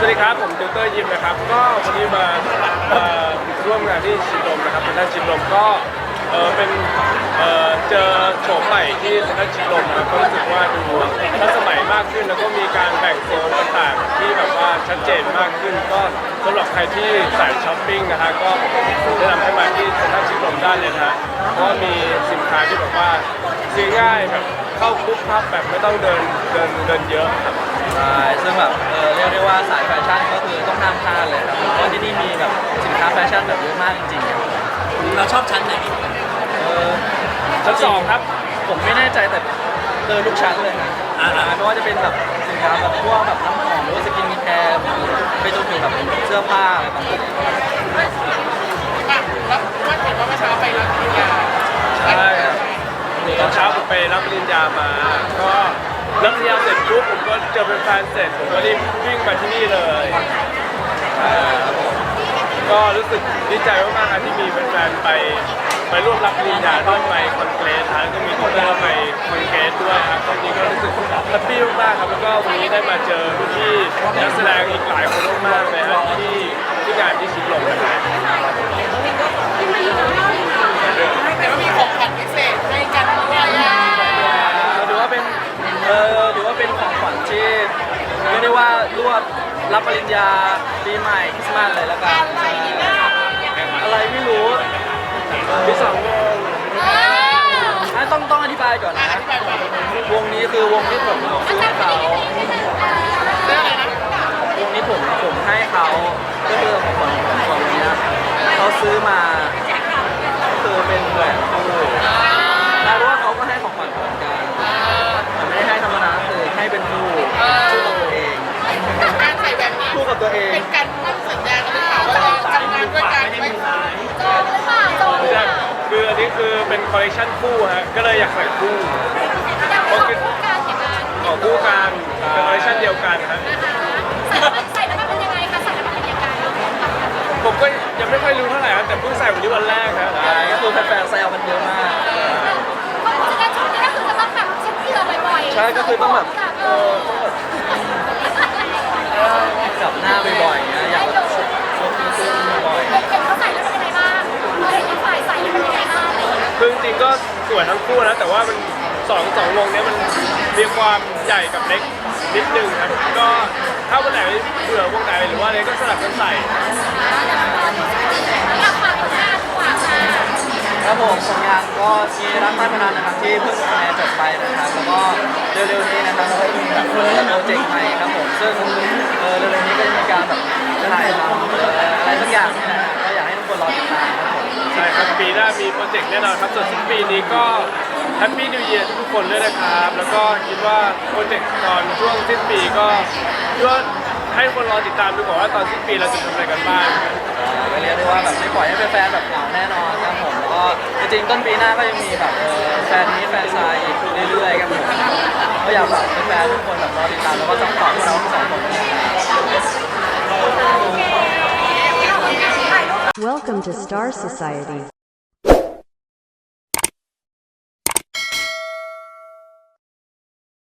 ที่มามนะครับ ก็วันนี้มาร่วมงานที่ชิดลมนะครับเป็นท่านชิดลมก็เออเป็นเออเจอโฉมใหม่ที่เซ็นชิดลมนะครับก็รู้สึกว่าดูทันสมัยมากขึ้นแล้วก็มีการแบ่งโซนต่างๆที่แบบว่าชัดเจนมากขึ้น ก็สำหรับใครที่สายช้อปปิ้งนะฮะก็แนะนำให้มาที่เซ็นชิดลมได้เลยนะฮะเพราะว่ามีสินค้าที่แบบว่าซื้อง่ายแบบเข้าปุ๊บพับแบบไม่ต้องเดินเดินเดินเยอะครับ ใช่ซึ่งแบบเออเรียกได้ว่าสายแฟชั่นก็คือต้องห้ามพลาดเลยครับเพราะที่นี่มีแบบสินค้าแฟชั่นแบบเยอะมากจริงๆครับเราชอบชั้นไหนเออชั้นสองครับ ผมไม่แน่ใจแต่เดินทุกชั้นเลยนะอ่าไม่ว่าจะเป็นแบบสินค้าแบบพวกแบบน้ำหอมหรือว่าสกินแคร์ไปจนถึงแบบเสื้อผ้าอะไรต่างๆแล้วว่าเห็นว่าเมื่อเช้าไปรับปริญญาใช่ครับ ตอนเช้าผมไปรับปริญญามา ก็รับปริญญาเสร็จปุ๊บผมก็เจอเป็นแฟนเสร็จผมก็รีบวิ่งมาที่นี่เลยก็รู้สึกดีใจมากๆครับที่มีแฟนๆไปไปร่วมรับปริญญาด้วยไปคอนเกรสฮะแล้วก็มีคนเดินไปคอนเกรสด้วยครับตอนนี้ก็รู้สึกแฮปปี้มากๆครับแล้วก็วันนี้ได้มาเจอพี่ๆนักแสดงอีกหลายคนมากๆเลยครับที่ที่งานที่ชิดลมนะครับ รับปริญญาปีใหม่คริสต์มาสเลยแล้วกันอะไรนะอะไรไม่รู้มีสองวงอะต้องต้องอธิบายก่อนนะวงนี้คือวงที่ผมออให้เขา เรื่องอะไรนะ เองเป็นการมั่นสัญญากันหรือเปล่าว่าเราทำงานด้วยกันไม่ใช่คืออันนี้คือเป็นคอลเลคชันคู่ฮะก็เลยอยากใส่คู่เพราะคือของคู่กันเป็นคอลเลคชันเดียวกันฮะผมก็ยังไม่ค่อยรู้เท่าไหร่ครับแต่เพิ่งใส่วันนี้วันแรกครับใช่ก็คือแฟนๆแซวกันเยอะมากใช่ก็คือต้องแบบเออต้องแบบจับหน้าบ่อยๆอย่างเงี้ยอยากแบบยกมือขึ้นบ่อย คือจริงๆก็ สวยทั้งคู่นะ แต่ว่ามันสองสองวงเนี้ยมันมีความใหญ่กับเล็กนิดนึงครับก็ถ้าวันไหนเบื่อวงไหนหรือว่าอะไรก็สลับกันใส่ครับผมผลงานก็มีรักใต้พนันนะครับที่เพิ่งคะแนนจบไปนะครับแล้วก็เร็วๆนี้นะครับเราก็มีแบบโปรเจกต์ใหม่ครับผมซึ่งเออเร็วๆนี้ก็จะมีการแบบถ่ายทำอะไรสักอย่างนะฮะก็อยากให้ทุกคนรอติดตามครับผมใช่ครับ หน้ามีโปรเจกต์แน่นอนครับส่วนสิ้นปีนี้ก็แฮปปี้นิวเยียร์ทุกคนด้วยนะครับ แล้วก็คิดว่าโปรเจกต์ตอนช่วงสิ้นปีก็คิดว่าให้คนรอติดตามดูก่อนว่าตอนสิ้นปีเราจะทำอะไรกันบ้าง ก็เรียกได้ว่าแบบไม่ปล่อยให้แฟนๆแบบเหงาแน่นอนครับผมแล้วก็จริงๆต้นปีหน้าก็ยังมีแบบเออแฟนนี้แฟนซายอีกเรื่อยๆครับผมก็อยากแบบแฟนๆทุกคนแบบรอติดตามแล้วก็ซัพพอร์ตพวกเราทั้งสองคนนะครับ Welcome to Star Society.